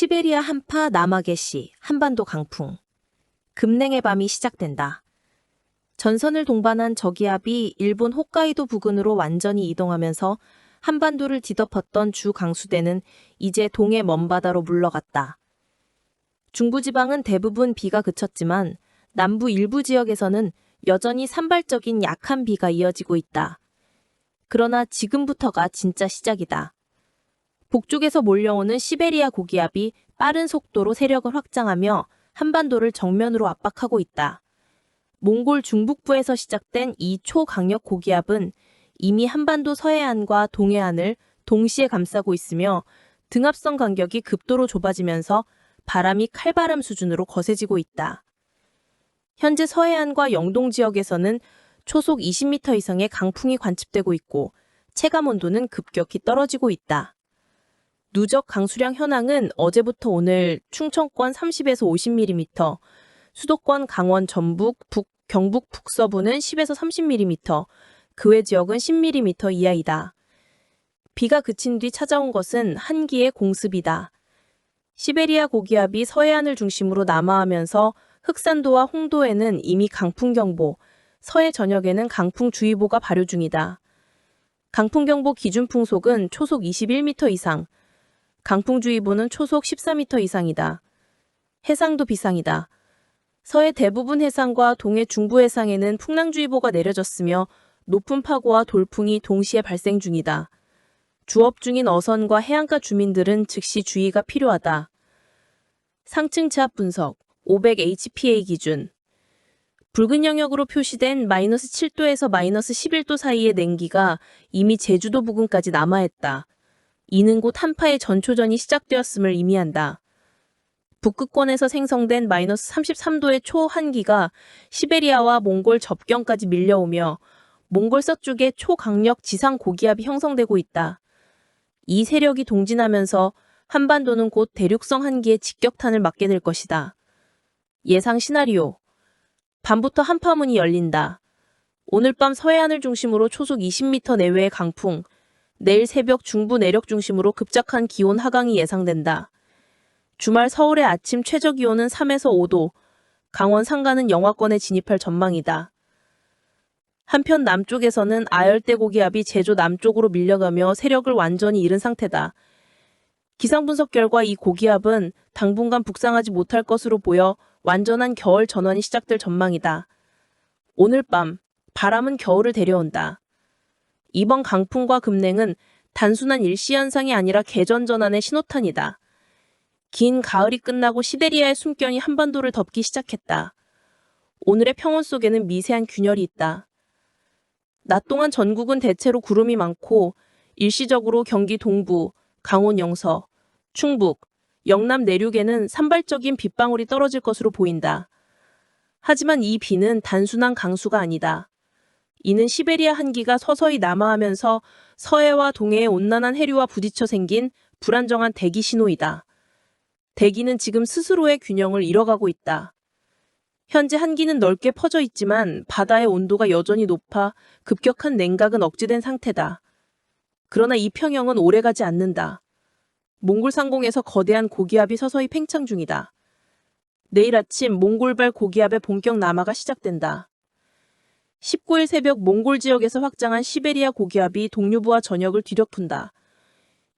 시베리아 한파 남아계시 한반도 강풍. 급냉의 밤이 시작된다. 전선을 동반한 저기압이 일본 홋카이도 부근으로 완전히 이동하면서 한반도를 뒤덮었던 주 강수대는 이제 동해 먼바다로 물러갔다. 중부지방은 대부분 비가 그쳤지만 남부 일부 지역에서는 여전히 산발적인 약한 비가 이어지고 있다. 그러나 지금부터가 진짜 시작이다. 북쪽에서 몰려오는 시베리아 고기압이 빠른 속도로 세력을 확장하며 한반도를 정면으로 압박하고 있다. 몽골 중북부에서 시작된 이 초강력 고기압은 이미 한반도 서해안과 동해안을 동시에 감싸고 있으며 등압선 간격이 급도로 좁아지면서 바람이 칼바람 수준으로 거세지고 있다. 현재 서해안과 영동 지역에서는 초속 20m 이상의 강풍이 관측되고 있고 체감 온도는 급격히 떨어지고 있다. 누적 강수량 현황은 어제부터 오늘 충청권 30에서 50mm, 수도권 강원 전북, 북, 경북 북서부는 10에서 30mm, 그 외 지역은 10mm 이하이다. 비가 그친 뒤 찾아온 것은 한기의 공습이다. 시베리아 고기압이 서해안을 중심으로 남하하면서 흑산도와 홍도에는 이미 강풍경보, 서해 전역에는 강풍주의보가 발효 중이다. 강풍경보 기준풍속은 초속 21m 이상, 강풍주의보는 초속 14m 이상이다. 해상도 비상이다. 서해 대부분 해상과 동해 중부 해상에는 풍랑주의보가 내려졌으며 높은 파고와 돌풍이 동시에 발생 중이다. 주업 중인 어선과 해안가 주민들은 즉시 주의가 필요하다. 상층 지압 분석 500HPA 기준 붉은 영역으로 표시된 마이너스 7도에서 마이너스 11도 사이의 냉기가 이미 제주도 부근까지 남하했다. 이는 곧 한파의 전초전이 시작되었음을 의미한다. 북극권에서 생성된 마이너스 33도의 초한기가 시베리아와 몽골 접경까지 밀려오며 몽골 서쪽에 초강력 지상 고기압이 형성되고 있다. 이 세력이 동진하면서 한반도는 곧 대륙성 한기의 직격탄을 맞게 될 것이다. 예상 시나리오. 밤부터 한파문이 열린다. 오늘 밤 서해안을 중심으로 초속 20m 내외의 강풍, 내일 새벽 중부 내륙 중심으로 급작한 기온 하강이 예상된다. 주말 서울의 아침 최저 기온은 3에서 5도, 강원 상가는 영하권에 진입할 전망이다. 한편 남쪽에서는 아열대 고기압이 제주 남쪽으로 밀려가며 세력을 완전히 잃은 상태다. 기상 분석 결과 이 고기압은 당분간 북상하지 못할 것으로 보여 완전한 겨울 전환이 시작될 전망이다. 오늘 밤 바람은 겨울을 데려온다. 이번 강풍과 급냉은 단순한 일시 현상이 아니라 개전 전환의 신호탄이다. 긴 가을이 끝나고 시베리아의 숨결이 한반도를 덮기 시작했다. 오늘의 평온 속에는 미세한 균열이 있다. 낮 동안 전국은 대체로 구름이 많고 일시적으로 경기 동부, 강원 영서, 충북, 영남 내륙에는 산발적인 빗방울이 떨어질 것으로 보인다. 하지만 이 비는 단순한 강수가 아니다. 이는 시베리아 한기가 서서히 남하하면서 서해와 동해의 온난한 해류와 부딪혀 생긴 불안정한 대기 신호이다. 대기는 지금 스스로의 균형을 잃어가고 있다. 현재 한기는 넓게 퍼져 있지만 바다의 온도가 여전히 높아 급격한 냉각은 억제된 상태다. 그러나 이 평형은 오래가지 않는다. 몽골 상공에서 거대한 고기압이 서서히 팽창 중이다. 내일 아침 몽골발 고기압의 본격 남하가 시작된다. 19일 새벽 몽골 지역에서 확장한 시베리아 고기압이 동류부와 전역을 뒤덮은다.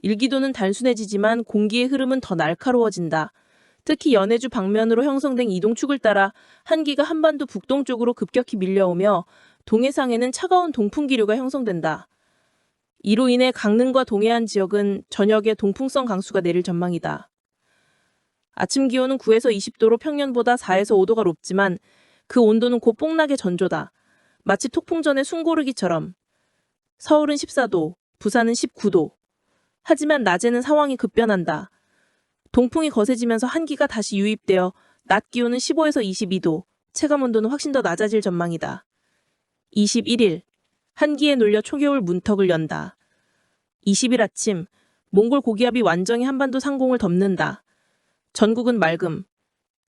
일기도는 단순해지지만 공기의 흐름은 더 날카로워진다. 특히 연해주 방면으로 형성된 이동축을 따라 한기가 한반도 북동쪽으로 급격히 밀려오며 동해상에는 차가운 동풍 기류가 형성된다. 이로 인해 강릉과 동해안 지역은 저녁에 동풍성 강수가 내릴 전망이다. 아침 기온은 9에서 20도로 평년보다 4에서 5도가 높지만 그 온도는 곧 뽕나게 전조다. 마치 톡풍 전의 숨고르기처럼. 서울은 14도, 부산은 19도. 하지만 낮에는 상황이 급변한다. 동풍이 거세지면서 한기가 다시 유입되어 낮 기온은 15에서 22도, 체감 온도는 훨씬 더 낮아질 전망이다. 21일, 한기에 눌려 초겨울 문턱을 연다. 20일 아침, 몽골 고기압이 완전히 한반도 상공을 덮는다. 전국은 맑음.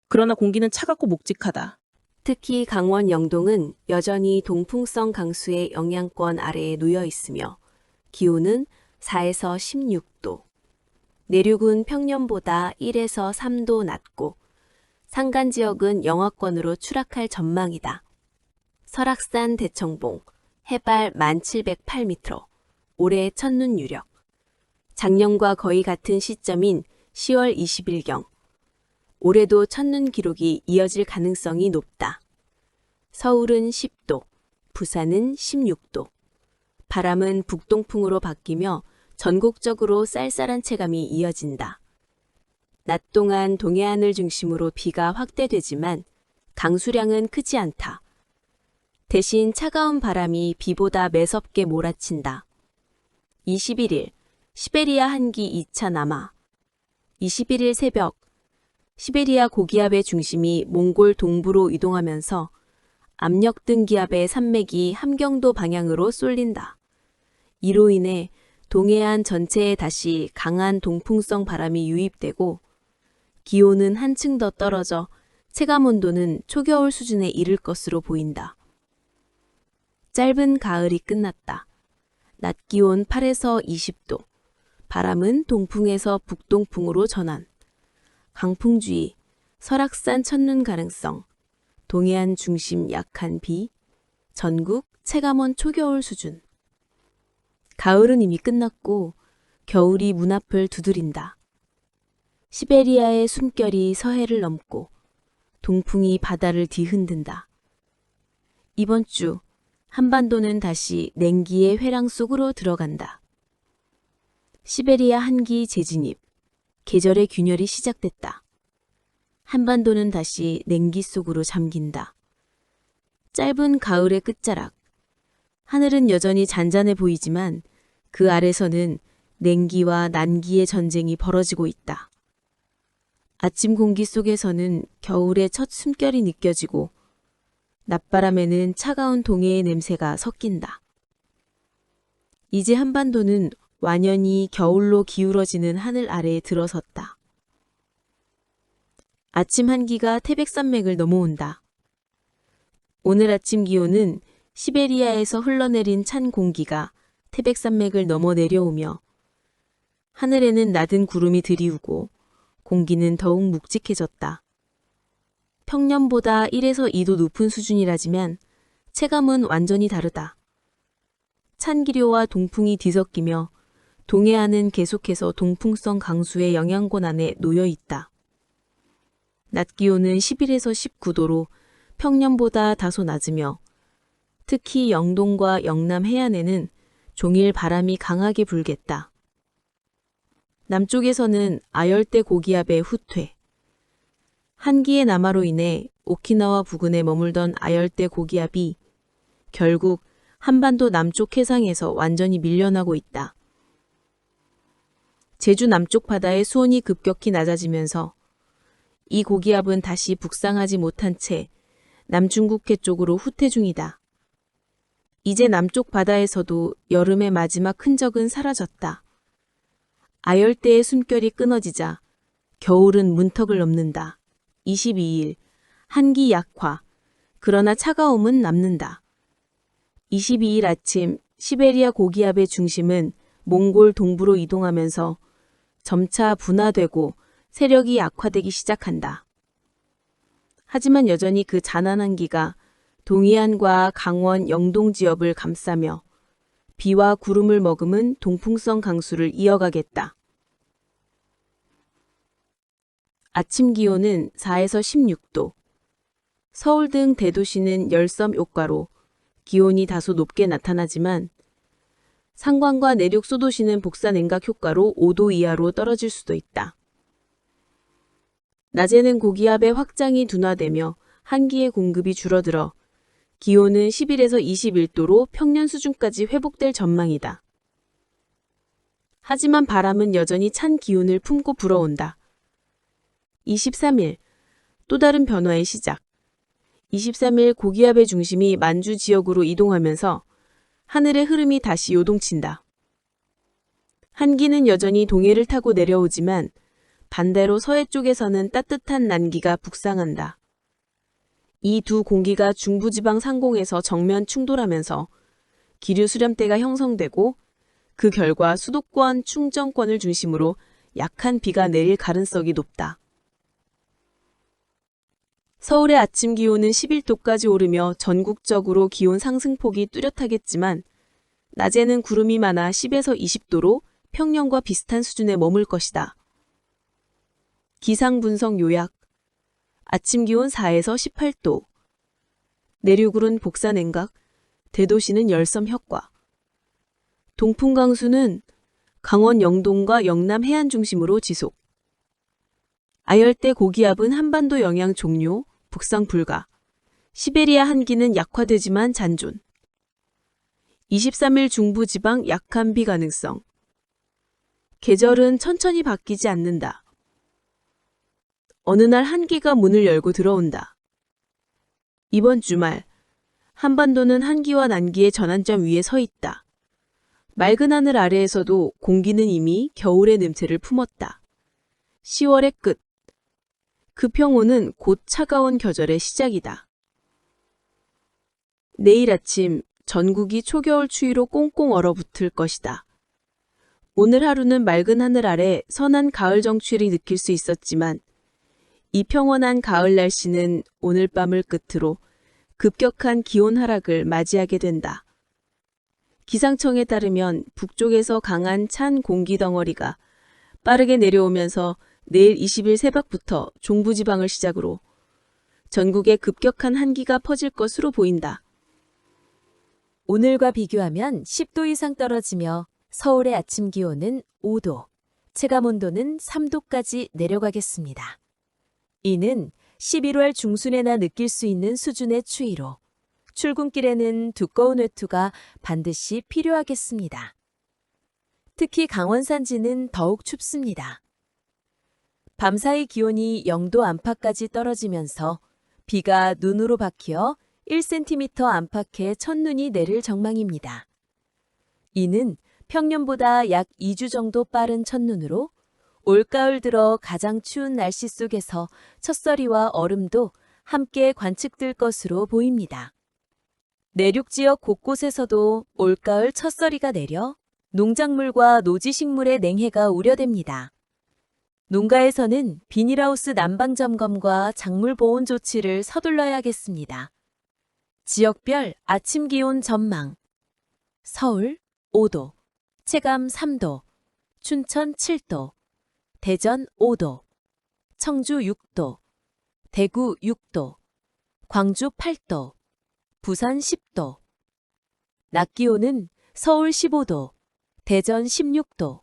그러나 공기는 차갑고 묵직하다. 특히 강원 영동은 여전히 동풍성 강수의 영향권 아래에 놓여 있으며 기온은 4에서 16도. 내륙은 평년보다 1에서 3도 낮고 산간 지역은 영하권으로 추락할 전망이다. 설악산 대청봉 해발 1708m 올해 첫눈 유력 작년과 거의 같은 시점인 10월 20일경 올해도 첫눈 기록이 이어질 가능성이 높다. 서울은 10도, 부산은 16도. 바람은 북동풍으로 바뀌며 전국적으로 쌀쌀한 체감이 이어진다. 낮 동안 동해안을 중심으로 비가 확대되지만 강수량은 크지 않다. 대신 차가운 바람이 비보다 매섭게 몰아친다. 21일 시베리아 한기 2차 남하 21일 새벽 시베리아 고기압의 중심이 몽골 동부로 이동하면서 압력 등 기압의 산맥이 함경도 방향으로 쏠린다. 이로 인해 동해안 전체에 다시 강한 동풍성 바람이 유입되고 기온은 한층 더 떨어져 체감 온도는 초겨울 수준에 이를 것으로 보인다. 짧은 가을이 끝났다. 낮 기온 8에서 20도. 바람은 동풍에서 북동풍으로 전환. 강풍주의, 설악산 첫눈 가능성, 동해안 중심 약한 비, 전국 체감온 초겨울 수준. 가을은 이미 끝났고 겨울이 문 앞을 두드린다. 시베리아의 숨결이 서해를 넘고 동풍이 바다를 뒤흔든다. 이번 주 한반도는 다시 냉기의 회랑 속으로 들어간다. 시베리아 한기 재진입, 계절의 균열이 시작됐다. 한반도는 다시 냉기 속으로 잠긴다. 짧은 가을의 끝자락. 하늘은 여전히 잔잔해 보이지만 그 아래서는 냉기와 난기의 전쟁이 벌어지고 있다. 아침 공기 속에서는 겨울의 첫 숨결이 느껴지고 낮바람에는 차가운 동해의 냄새가 섞인다. 이제 한반도는 완연히 겨울로 기울어지는 하늘 아래에 들어섰다. 아침 한기가 태백산맥을 넘어온다. 오늘 아침 기온은 시베리아에서 흘러내린 찬 공기가 태백산맥을 넘어 내려오며 하늘에는 낮은 구름이 드리우고 공기는 더욱 묵직해졌다. 평년보다 1에서 2도 높은 수준이라지만 체감은 완전히 다르다. 찬 기류와 동풍이 뒤섞이며 동해안은 계속해서 동풍성 강수의 영향권 안에 놓여 있다. 낮 기온은 11에서 19도로 평년보다 다소 낮으며 특히 영동과 영남 해안에는 종일 바람이 강하게 불겠다. 남쪽에서는 아열대 고기압의 후퇴, 한기의 남하로 인해 오키나와 부근에 머물던 아열대 고기압이 결국 한반도 남쪽 해상에서 완전히 밀려나고 있다. 제주 남쪽 바다의 수온이 급격히 낮아지면서 이 고기압은 다시 북상하지 못한 채 남중국해 쪽으로 후퇴 중이다. 이제 남쪽 바다에서도 여름의 마지막 흔적은 사라졌다. 아열대의 숨결이 끊어지자 겨울은 문턱을 넘는다. 22일 한기 약화 그러나 차가움은 남는다. 22일 아침 시베리아 고기압의 중심은 몽골 동부로 이동하면서 점차 분화되고 세력이 약화되기 시작한다. 하지만 여전히 그 잔한 한 기가 동해안과 강원 영동 지역을 감싸며 비와 구름을 머금은 동풍성 강수를 이어가겠다. 아침 기온은 4에서 16도. 서울 등 대도시는 열섬 효과로 기온이 다소 높게 나타나지만 상관과 내륙 소도시는 복사 냉각 효과로 5도 이하로 떨어질 수도 있다. 낮에는 고기압의 확장이 둔화되며 한기의 공급이 줄어들어 기온은 11에서 21도로 평년 수준까지 회복될 전망이다. 하지만 바람은 여전히 찬 기운을 품고 불어온다. 23일 또 다른 변화의 시작. 23일 고기압의 중심이 만주 지역으로 이동하면서 하늘의 흐름이 다시 요동친다. 한기는 여전히 동해를 타고 내려오지만 반대로 서해 쪽에서는 따뜻한 난기가 북상한다. 이 두 공기가 중부지방 상공에서 정면 충돌하면서 기류 수렴대가 형성되고 그 결과 수도권 충정권을 중심으로 약한 비가 내릴 가능성이 높다. 서울의 아침 기온은 11도까지 오르며 전국적으로 기온 상승폭이 뚜렷하겠지만 낮에는 구름이 많아 10에서 20도로 평년과 비슷한 수준에 머물 것이다. 기상 분석 요약. 아침 기온 4에서 18도. 내륙으로는 복사 냉각, 대도시는 열섬 효과. 동풍 강수는 강원 영동과 영남 해안 중심으로 지속. 아열대 고기압은 한반도 영향 종료, 북상 불가. 시베리아 한기는 약화되지만 잔존. 23일 중부지방 약한 비 가능성. 계절은 천천히 바뀌지 않는다. 어느 날 한기가 문을 열고 들어온다. 이번 주말, 한반도는 한기와 난기의 전환점 위에 서 있다. 맑은 하늘 아래에서도 공기는 이미 겨울의 냄새를 품었다. 10월의 끝. 그 평온은 곧 차가운 계절의 시작이다. 내일 아침 전국이 초겨울 추위로 꽁꽁 얼어붙을 것이다. 오늘 하루는 맑은 하늘 아래 선한 가을 정취를 느낄 수 있었지만 이 평온한 가을 날씨는 오늘 밤을 끝으로 급격한 기온 하락을 맞이하게 된다. 기상청에 따르면 북쪽에서 강한 찬 공기 덩어리가 빠르게 내려오면서 내일 20일 새벽부터 중부지방을 시작으로 전국에 급격한 한기가 퍼질 것으로 보인다. 오늘과 비교하면 10도 이상 떨어지며 서울의 아침 기온은 5도, 체감 온도는 3도까지 내려가겠습니다. 이는 11월 중순에나 느낄 수 있는 수준의 추위로 출근길에는 두꺼운 외투가 반드시 필요하겠습니다. 특히 강원 산지는 더욱 춥습니다. 밤사이 기온이 0도 안팎까지 떨어지면서 비가 눈으로 박혀 1cm 안팎의 첫눈이 내릴 전망입니다. 이는 평년보다 약 2주 정도 빠른 첫눈으로 올가을 들어 가장 추운 날씨 속에서 첫서리와 얼음도 함께 관측될 것으로 보입니다. 내륙 지역 곳곳에서도 올가을 첫서리가 내려 농작물과 노지식물의 냉해가 우려됩니다. 농가에서는 비닐하우스 난방 점검과 작물 보온 조치를 서둘러야겠습니다. 지역별 아침 기온 전망. 서울 5도, 체감 3도, 춘천 7도, 대전 5도, 청주 6도, 대구 6도, 광주 8도, 부산 10도. 낮 기온은 서울 15도, 대전 16도,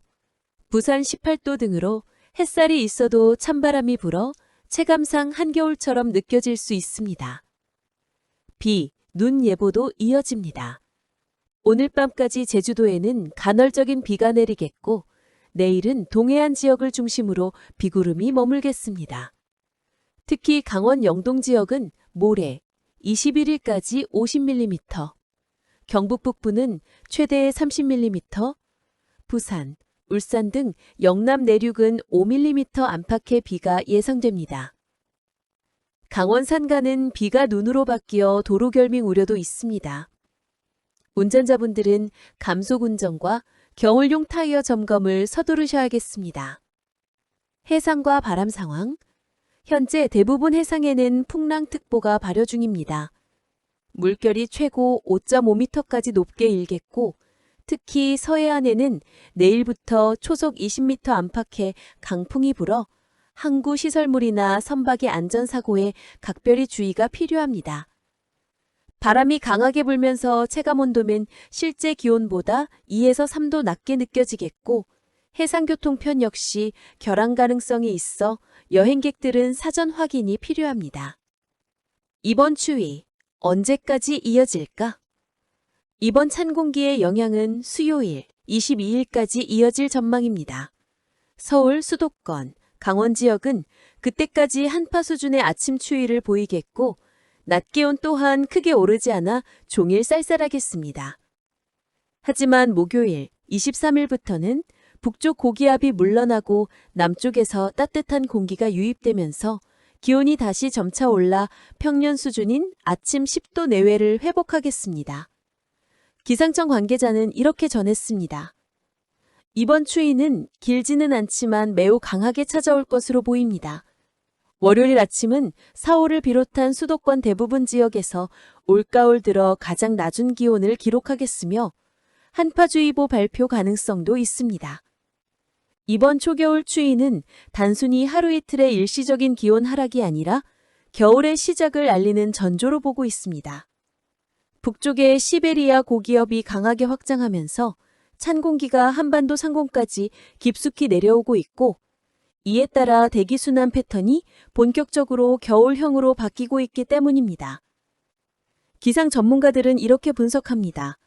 부산 18도 등으로 햇살이 있어도 찬바람이 불어 체감상 한겨울처럼 느껴질 수 있습니다. 비, 눈 예보도 이어집니다. 오늘 밤까지 제주도에는 간헐적인 비가 내리겠고 내일은 동해안 지역을 중심으로 비구름이 머물겠습니다. 특히 강원 영동 지역은 모레 21일까지 50mm, 경북 북부는 최대 30mm, 부산, 울산 등 영남 내륙은 5mm 안팎의 비가 예상됩니다. 강원 산간은 비가 눈으로 바뀌어 도로 결밍 우려도 있습니다. 운전자분들은 감속 운전과 겨울용 타이어 점검을 서두르셔야겠습니다. 해상과 바람 상황. 현재 대부분 해상에는 풍랑특보가 발효 중입니다. 물결이 최고 5.5m까지 높게 일겠고 특히 서해안에는 내일부터 초속 20m 안팎의 강풍이 불어 항구 시설물이나 선박의 안전사고에 각별히 주의가 필요합니다. 바람이 강하게 불면서 체감 온도는 실제 기온보다 2에서 3도 낮게 느껴지겠고 해상교통편 역시 결항 가능성이 있어 여행객들은 사전 확인이 필요합니다. 이번 추위 언제까지 이어질까? 이번 찬 공기의 영향은 수요일 22일까지 이어질 전망입니다. 서울 수도권, 강원 지역은 그때까지 한파 수준의 아침 추위를 보이겠고 낮 기온 또한 크게 오르지 않아 종일 쌀쌀하겠습니다. 하지만 목요일 23일부터는 북쪽 고기압이 물러나고 남쪽에서 따뜻한 공기가 유입되면서 기온이 다시 점차 올라 평년 수준인 아침 10도 내외를 회복하겠습니다. 기상청 관계자는 이렇게 전했습니다. 이번 추위는 길지는 않지만 매우 강하게 찾아올 것으로 보입니다. 월요일 아침은 서울을 비롯한 수도권 대부분 지역에서 올가을 들어 가장 낮은 기온을 기록하겠으며 한파주의보 발표 가능성도 있습니다. 이번 초겨울 추위는 단순히 하루 이틀의 일시적인 기온 하락이 아니라 겨울의 시작을 알리는 전조로 보고 있습니다. 북쪽의 시베리아 고기압이 강하게 확장하면서 찬 공기가 한반도 상공까지 깊숙이 내려오고 있고 이에 따라 대기순환 패턴이 본격적으로 겨울형으로 바뀌고 있기 때문입니다. 기상 전문가들은 이렇게 분석합니다.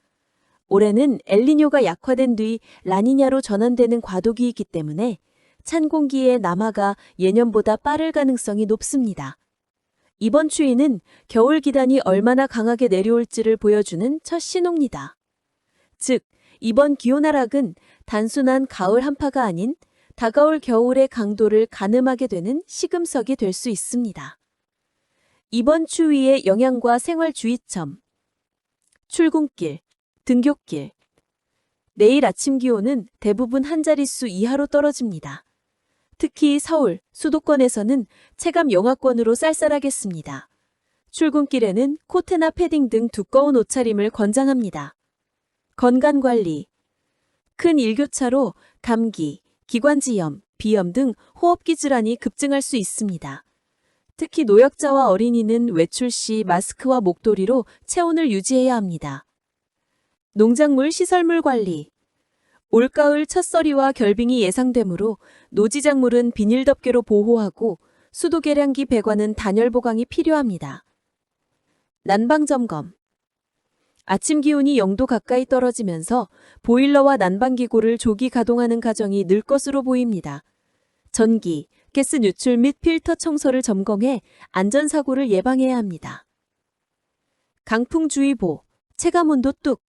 올해는 엘니뇨가 약화된 뒤 라니냐로 전환되는 과도기이기 때문에 찬 공기의 남하가 예년보다 빠를 가능성이 높습니다. 이번 추위는 겨울 기단이 얼마나 강하게 내려올지를 보여주는 첫 신호입니다. 즉, 이번 기온 하락은 단순한 가을 한파가 아닌 다가올 겨울의 강도를 가늠하게 되는 시금석이 될 수 있습니다. 이번 추위의 영향과 생활 주의점. 출근길, 등굣길. 내일 아침 기온은 대부분 한 자릿수 이하로 떨어집니다. 특히 서울, 수도권에서는 체감 영하권으로 쌀쌀하겠습니다. 출근길에는 코트나 패딩 등 두꺼운 옷차림을 권장합니다. 건강관리. 큰 일교차로 감기, 기관지염, 비염 등 호흡기 질환이 급증할 수 있습니다. 특히 노약자와 어린이는 외출 시 마스크와 목도리로 체온을 유지해야 합니다. 농작물 시설물 관리. 올가을 첫서리와 결빙이 예상되므로 노지작물은 비닐 덮개로 보호하고 수도 계량기 배관은 단열 보강이 필요합니다. 난방 점검. 아침 기온이 0도 가까이 떨어지면서 보일러와 난방기구를 조기 가동하는 가정이 늘 것으로 보입니다. 전기, 가스 누출 및 필터 청소를 점검해 안전사고를 예방해야 합니다. 강풍주의보, 체감온도 뚝.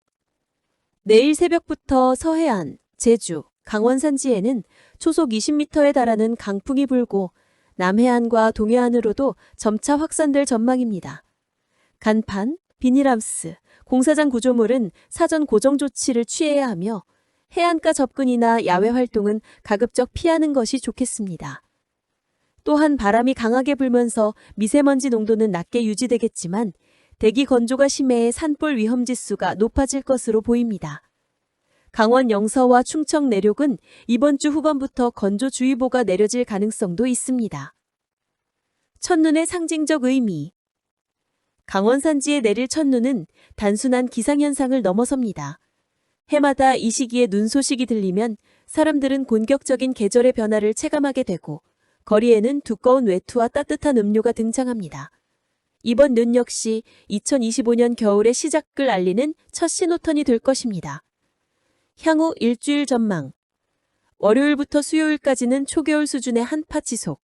내일 새벽부터 서해안, 제주, 강원 산지에는 초속 20m에 달하는 강풍이 불고 남해안과 동해안으로도 점차 확산될 전망입니다. 간판, 비닐하우스, 공사장 구조물은 사전 고정 조치를 취해야 하며 해안가 접근이나 야외 활동은 가급적 피하는 것이 좋겠습니다. 또한 바람이 강하게 불면서 미세먼지 농도는 낮게 유지되겠지만 대기 건조가 심해 산불 위험 지수가 높아질 것으로 보입니다. 강원 영서와 충청 내륙은 이번 주 후반부터 건조주의보가 내려질 가능성도 있습니다. 첫눈의 상징적 의미 강원 산지에 내릴 첫눈은 단순한 기상현상을 넘어섭니다. 해마다 이 시기에 눈 소식이 들리면 사람들은 본격적인 계절의 변화를 체감하게 되고 거리에는 두꺼운 외투와 따뜻한 음료가 등장합니다. 이번 눈 역시 2025년 겨울의 시작을 알리는 첫 신호턴이 될 것입니다. 향후 일주일 전망. 월요일부터 수요일까지는 초겨울 수준의 한파 지속.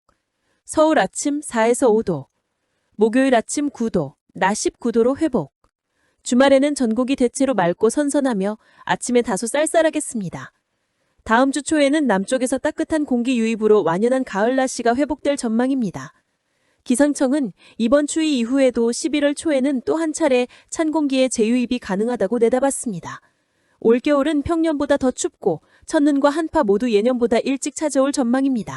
서울 아침 4에서 5도. 목요일 아침 9도, 낮 19도로 회복. 주말에는 전국이 대체로 맑고 선선하며 아침에 다소 쌀쌀하겠습니다. 다음 주 초에는 남쪽에서 따뜻한 공기 유입으로 완연한 가을 날씨가 회복될 전망입니다. 기상청은 이번 추위 이후에도 11월 초에는 또 한 차례 찬 공기의 재유입이 가능하다고 내다봤습니다. 올겨울은 평년보다 더 춥고 첫눈과 한파 모두 예년보다 일찍 찾아올 전망입니다.